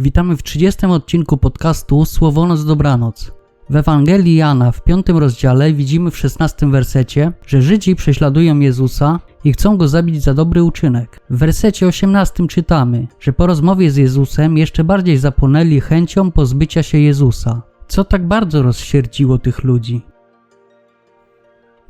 Witamy w 30 odcinku podcastu Słowonoc Dobranoc. W Ewangelii Jana w 5 rozdziale widzimy w 16 wersecie, że Żydzi prześladują Jezusa i chcą go zabić za dobry uczynek. W wersecie 18 czytamy, że po rozmowie z Jezusem jeszcze bardziej zapłonęli chęcią pozbycia się Jezusa. Co tak bardzo rozsierdziło tych ludzi?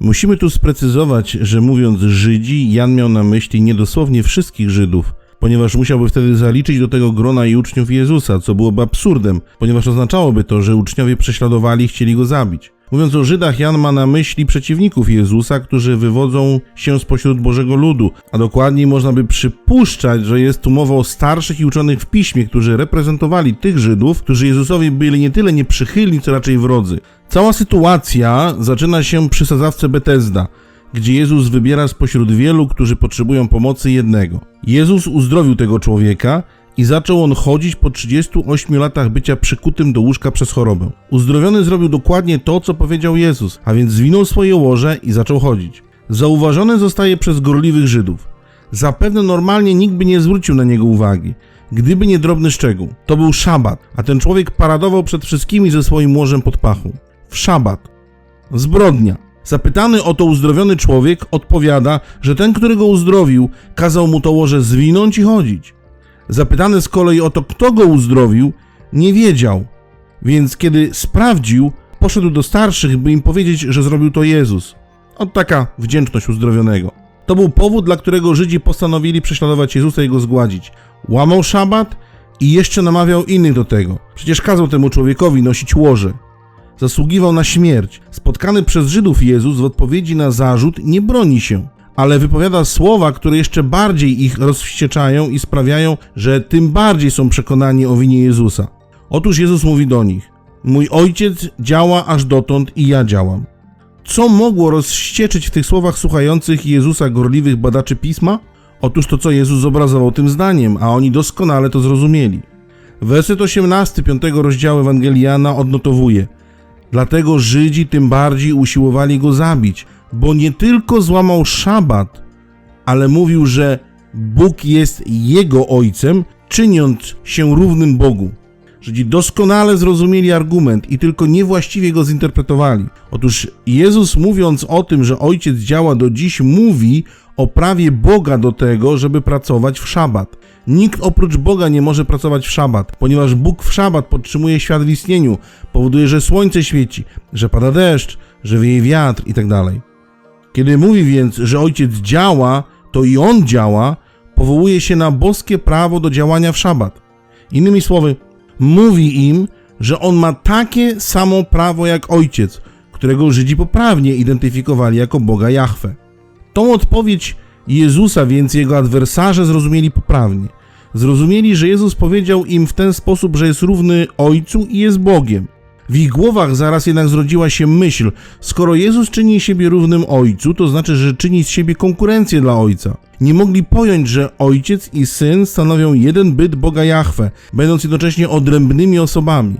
Musimy tu sprecyzować, że mówiąc Żydzi, Jan miał na myśli niedosłownie wszystkich Żydów, ponieważ musiałby wtedy zaliczyć do tego grona i uczniów Jezusa, co byłoby absurdem, ponieważ oznaczałoby to, że uczniowie prześladowali i chcieli go zabić. Mówiąc o Żydach, Jan ma na myśli przeciwników Jezusa, którzy wywodzą się spośród Bożego ludu, a dokładniej można by przypuszczać, że jest tu mowa o starszych i uczonych w piśmie, którzy reprezentowali tych Żydów, którzy Jezusowi byli nie tyle nieprzychylni, co raczej wrodzy. Cała sytuacja zaczyna się przy sadzawce Betesda, gdzie Jezus wybiera spośród wielu, którzy potrzebują pomocy jednego. Jezus uzdrowił tego człowieka i zaczął on chodzić po 38 latach bycia przykutym do łóżka przez chorobę. Uzdrowiony zrobił dokładnie to, co powiedział Jezus, a więc zwinął swoje łoże i zaczął chodzić. Zauważony zostaje przez gorliwych Żydów. Zapewne normalnie nikt by nie zwrócił na niego uwagi, gdyby nie drobny szczegół. To był szabat, a ten człowiek paradował przed wszystkimi ze swoim łożem pod pachą. W szabat. Zbrodnia. Zapytany o to uzdrowiony człowiek odpowiada, że ten, który go uzdrowił, kazał mu to łoże zwinąć i chodzić. Zapytany z kolei o to, kto go uzdrowił, nie wiedział, więc kiedy sprawdził, poszedł do starszych, by im powiedzieć, że zrobił to Jezus. Ot taka wdzięczność uzdrowionego. To był powód, dla którego Żydzi postanowili prześladować Jezusa i go zgładzić. Łamał szabat i jeszcze namawiał innych do tego. Przecież kazał temu człowiekowi nosić łoże. Zasługiwał na śmierć. Spotkany przez Żydów Jezus w odpowiedzi na zarzut nie broni się ale wypowiada słowa, które jeszcze bardziej ich rozwścieczają i sprawiają, że tym bardziej są przekonani o winie Jezusa. Otóż Jezus mówi do nich: Mój ojciec działa aż dotąd i ja działam. Co mogło rozwścieczyć w tych słowach słuchających Jezusa gorliwych badaczy pisma? Otóż to, co Jezus zobrazował tym zdaniem, a oni doskonale to zrozumieli. Werset 18 5 rozdziału Ewangeliana odnotowuje: Dlatego Żydzi tym bardziej usiłowali go zabić, bo nie tylko złamał szabat, ale mówił, że Bóg jest jego ojcem, czyniąc się równym Bogu. Żydzi doskonale zrozumieli argument i tylko niewłaściwie go zinterpretowali. Otóż Jezus, mówiąc o tym, że ojciec działa do dziś, mówi o prawie Boga do tego, żeby pracować w szabat. Nikt oprócz Boga nie może pracować w szabat, ponieważ Bóg w szabat podtrzymuje świat w istnieniu, powoduje, że słońce świeci, że pada deszcz, że wieje wiatr itd. Tak kiedy mówi więc, że ojciec działa, to i on działa, powołuje się na boskie prawo do działania w szabat. Innymi słowy, mówi im, że on ma takie samo prawo jak ojciec, którego Żydzi poprawnie identyfikowali jako Boga Jahwe. Tą odpowiedź Jezusa więc jego adwersarze zrozumieli poprawnie. Zrozumieli, że Jezus powiedział im w ten sposób, że jest równy Ojcu i jest Bogiem. W ich głowach zaraz jednak zrodziła się myśl, skoro Jezus czyni siebie równym Ojcu, to znaczy, że czyni z siebie konkurencję dla Ojca. Nie mogli pojąć, że Ojciec i Syn stanowią jeden byt Boga Jahwe, będąc jednocześnie odrębnymi osobami.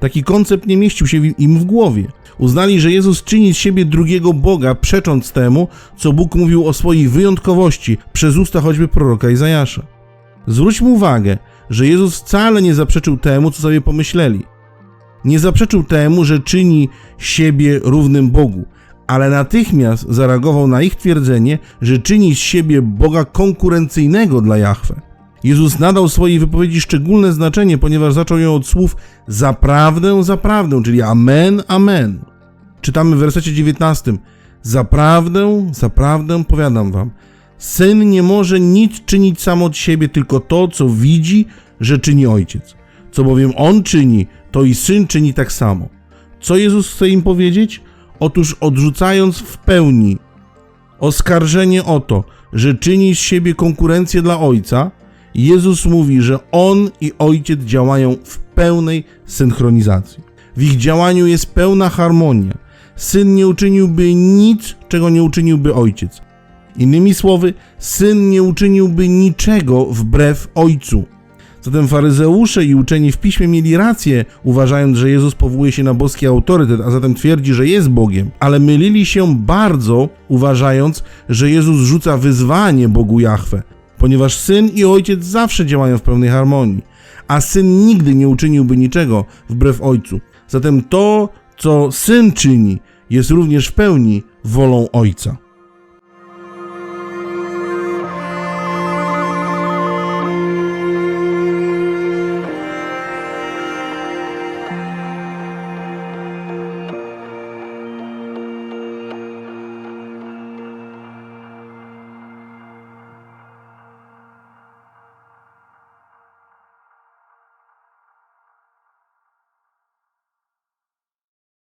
Taki koncept nie mieścił się im w głowie. Uznali, że Jezus czyni z siebie drugiego Boga, przecząc temu, co Bóg mówił o swojej wyjątkowości przez usta choćby proroka Izajasza. Zwróćmy uwagę, że Jezus wcale nie zaprzeczył temu, co sobie pomyśleli. Nie zaprzeczył temu, że czyni siebie równym Bogu, ale natychmiast zareagował na ich twierdzenie, że czyni z siebie Boga konkurencyjnego dla Jahwe. Jezus nadał swojej wypowiedzi szczególne znaczenie, ponieważ zaczął ją od słów zaprawdę, zaprawdę, czyli amen, amen. Czytamy w wersecie 19. Zaprawdę, zaprawdę powiadam wam, syn nie może nic czynić sam od siebie, tylko to, co widzi, że czyni ojciec. Co bowiem on czyni, to i syn czyni tak samo. Co Jezus chce im powiedzieć? Otóż odrzucając w pełni oskarżenie o to, że czyni z siebie konkurencję dla Ojca, Jezus mówi, że On i Ojciec działają w pełnej synchronizacji. W ich działaniu jest pełna harmonia. Syn nie uczyniłby nic, czego nie uczyniłby Ojciec. Innymi słowy, syn nie uczyniłby niczego wbrew Ojcu. Zatem faryzeusze i uczeni w piśmie mieli rację, uważając, że Jezus powołuje się na boski autorytet, a zatem twierdzi, że jest Bogiem, ale mylili się bardzo, uważając, że Jezus rzuca wyzwanie Bogu Jahwe, ponieważ syn i ojciec zawsze działają w pełnej harmonii. a syn nigdy nie uczyniłby niczego wbrew ojcu. Zatem to, co syn czyni, jest również w pełni wolą ojca.